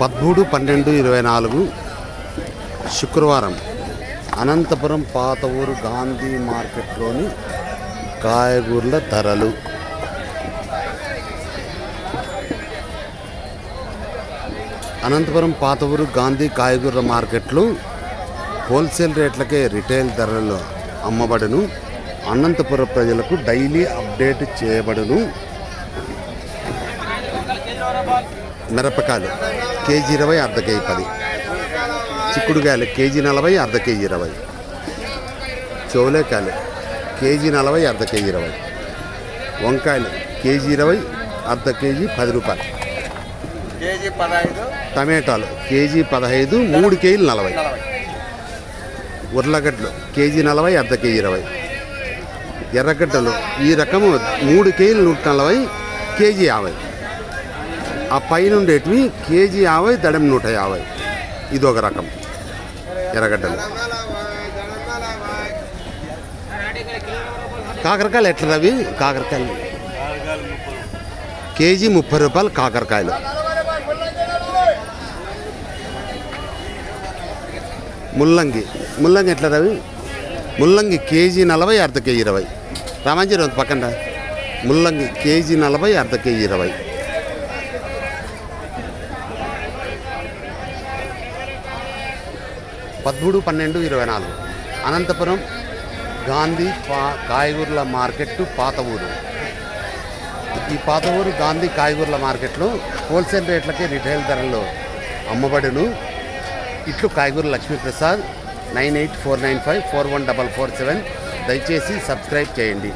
పదమూడు పన్నెండు ఇరవై నాలుగు శుక్రవారం అనంతపురం పాత ఊరు గాంధీ మార్కెట్లోని కాయగూరల ధరలు. అనంతపురం పాత ఊరు గాంధీ కాయగూరల మార్కెట్లు హోల్సేల్ రేట్లకే రిటైల్ ధరలు అమ్మబడును. అనంతపురం ప్రజలకు డైలీ అప్డేట్ చేయబడును. మిరపకాయలు. కేజీ ఇరవై అర్ధ కేజీ పది. చిక్కుడుకాయలు కేజీ నలభై అర్ధ కేజీ ఇరవై. చౌలేకాయలు కేజీ నలభై అర్ధ కేజీ ఇరవై. వంకాయలు కేజీ ఇరవై అర్ధ కేజీ పది రూపాయలు. కేజీ పదహైదు. టమాటాలు కేజీ పదహైదు మూడు కేజీలు నలభై. నలభై. ఉర్లగడ్డలు కేజీ నలభై అర్ధ కేజీ ఇరవై. ఎర్రగడ్డలు ఈ రకము మూడు కేజీలు నూట నలభై కేజీ యాభై. ఆ పైన ఉండేటివి కేజీ యాభై దడం నూట యాభై. ఇది ఒక రకం. ఎర్రగడ్డలు. కాకరకాయలు ఎట్లా రవి? కాకరకాయలు. కేజీ ముప్పై రూపాయలు కాకరకాయలు. ముల్లంగి. ముల్లంగి ఎట్లా రవి? ముల్లంగి కేజీ నలభై అర్ధ కేజీ ఇరవై. రామాంజీ పక్కన ముల్లంగి కేజీ నలభై అర్ధ కేజీ ఇరవై. పదమూడు పన్నెండు ఇరవై నాలుగు. అనంతపురం గాంధీ పా కాయగూరల మార్కెట్ పాత ఊరు. ఈ పాత ఊరు గాంధీ కాయగూరల మార్కెట్లో హోల్సేల్ రేట్లకే రిటైల్ ధరల్లో అమ్మబడును. ఇట్లు కాయగూర Lakshmiprasad nine eight four nine five four one double four seven. దయచేసి సబ్స్క్రైబ్ చేయండి.